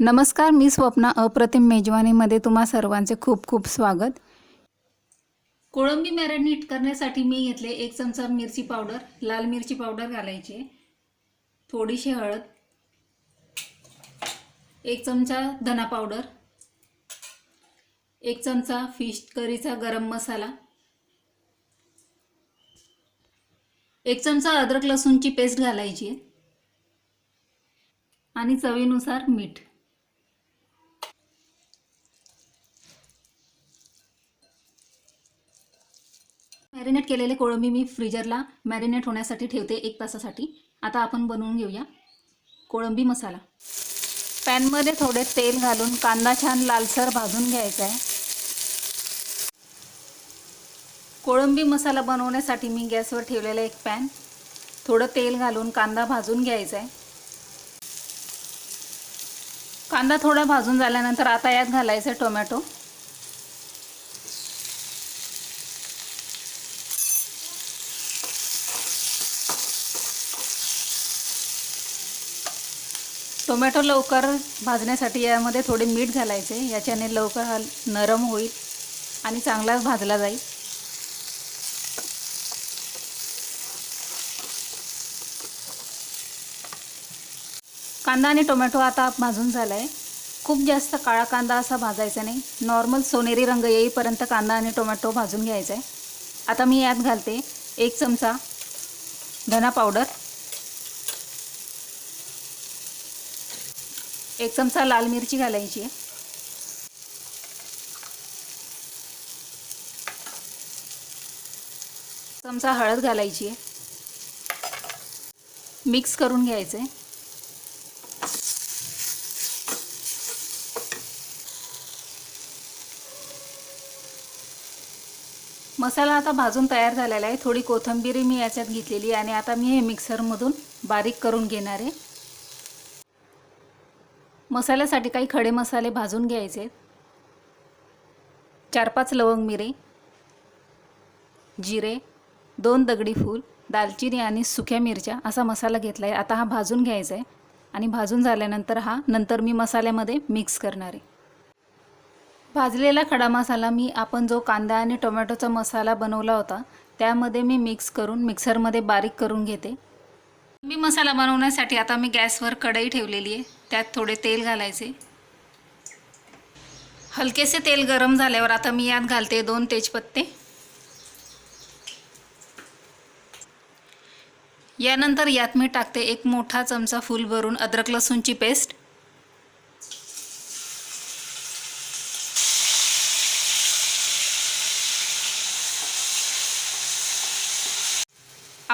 नमस्कार मी स्वप्ना अप्रतिम मेजवानीमध्ये तुम्हा सर्वांचे खूप खूप स्वागत कोळंबी मॅरिनेट करण्यासाठी मी घेतले एक चमचा मिरची पावडर लाल मिरची पावडर घालायची आहे. थोडीशी हळद एक चमचा धना पावडर एक चमचा फिश करीचा गरम मसाला एक चमचा अद्रक लसूणची पेस्ट घालायची आहे. आणि चवीनुसार मीठ मॅरिनेट केलेले कोळंबी मी फ्रीजरला मॅरिनेट होण्यासाठी ठेवते एक तासासाठी. आता आपण बनवून घेऊया कोळंबी मसाला. पॅनमध्ये थोडे तेल घालून कांदा छान लालसर भाजून घ्यायचा आहे. कोळंबी मसाला बनवण्यासाठी मी गॅसवर ठेवलेला एक पॅन. थोडं तेल घालून कांदा भाजून घ्यायचा आहे. कांदा थोडा भाजून झाल्यानंतर आता यात घालायचं टोमॅटो. टोमॅटो लवकर भाजण्यासाठी यामध्ये थोडे मीठ घालायचे. याच्याने लवकर हा नरम होईल आणि चांगलाच भाजला जाईल. कांदा आणि टोमॅटो आता भाजून झाला आहे खूप जास्त काळा कांदा असा भाजायचा नाही. नॉर्मल सोनेरी रंग येईपर्यंत कांदा आणि टोमॅटो भाजून घ्यायचा आहे आता मी यात घालते एक चमचा धना पावडर. एक चमचा लाल मिरची घालायची. आहे चमचा हळद घालायची. आहे मिक्स करून घ्यायचं. आहे मसाला आता भाजून तयार झालेला आहे. थोडी कोथिंबीर मी याच्यात घेतलेली आहे आणि आता मी हे मिक्सरमधून बारीक करून घेणार आहे. मसाल्यासाठी काही खडे मसाले भाजून घ्यायचे. चार पाच लवंग मिरे जिरे दोन दगडी फूल दालचिनी आणि सुक्या मिरच्या असा मसाला घेतला आहे आता हा भाजून घ्यायचा आहे आणि भाजून झाल्यानंतर हा नंतर मी मसाल्यामध्ये मिक्स करणार. आहे भाजलेला खडा मसाला मी आपण जो कांदा आणि टोमॅटोचा मसाला बनवला होता त्यामध्ये मी मिक्स करून मिक्सरमध्ये बारीक करून घेते. मी मसाला बनवण्यासाठी आता मी गॅसवर कढई ठेवलेली आहे. त्यात थोडे तेल घालायचे. हलकेसे तेल गरम झाल्यावर आता मी यात घालते दोन तेजपत्ते. यानंतर यात मी टाकते एक मोठा चमचा फूल भरून अद्रक लसूणची पेस्ट.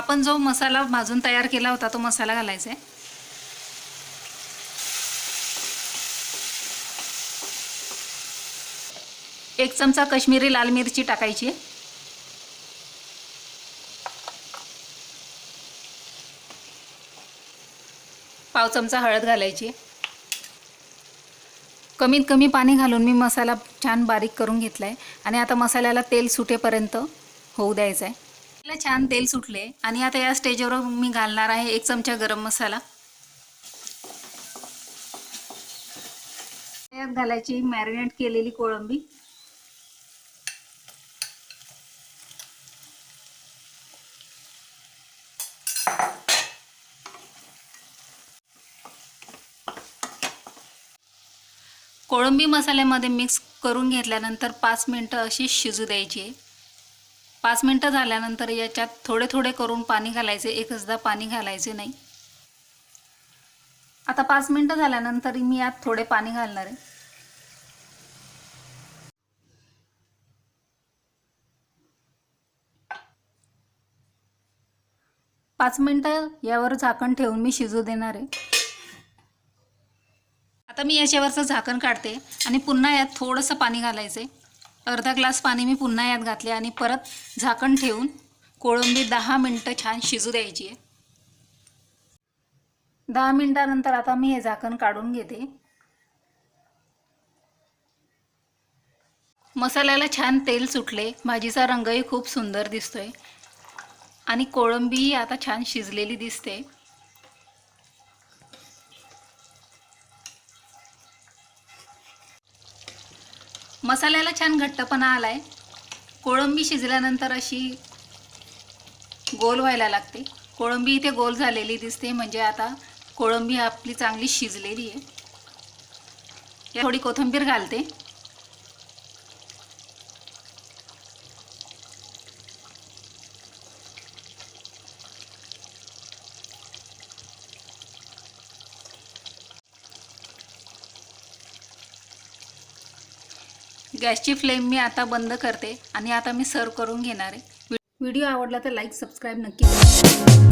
आपण जो मसाला भाजून तयार केला होता तो मसाला घालायचा आहे. एक चमचा कश्मीरी लाल मिरची टाकायची आहे. पाव चमचा हळद घालायची कमीत कमी पाणी घालून मी मसाला छान बारीक करून घेतला आहे आणि आता मसाल्याला तेल सुटेपर्यंत होऊ द्यायचं आहे आपलं छान तेल सुटले आणि आता या स्टेजवर मी घालणार आहे एक चमचा गरम मसाला. यात घालायची मॅरिनेट केलेली कोळंबी. कोळंबी मसाल्यामध्ये मिक्स करून घेतल्यानंतर पाच मिनटं अशी शिजू द्यायची आहे. पाच मिनटं झाल्यानंतर याच्यात थोडे थोडे करून पाणी घालायचे एकचदा पाणी घालायचे नाही. आता पाच मिनटं झाल्यानंतर मी यात थोडे पाणी घालणार आहे. पाच मिनटं यावर झाकण ठेवून मी शिजू देणार आहे. आता मी याच्यावरचं झाकण काढते आणि पुन्हा यात थोडंसं पाणी घालायचं आहे अर्धा ग्लास पाणी मी पुन्हा यात घातले आणि परत झाकण ठेवून कोळंबी दहा मिनटं छान शिजू द्यायची आहे. दहा मिनटानंतर आता मी हे झाकण काढून घेते. मसाल्याला छान तेल सुटले. भाजीचा रंगही खूप सुंदर दिसतोय. आणि कोळंबीही आता छान शिजलेली दिसते. मसाल्याला छान घट्टपणा आला आहे कोळंबी शिजल्यानंतर अशी गोल व्हायला लागते. कोळंबी इथे गोल झालेली दिसते म्हणजे आता कोळंबी आपली चांगली शिजलेली आहे. थोडी कोथिंबीर घालते. गॅसची फ्लेम मी आता बंद करते आणि आता मी सर्व करून घेणार आहे. व्हिडिओ आवडला तर लाईक सबस्क्राईब नक्की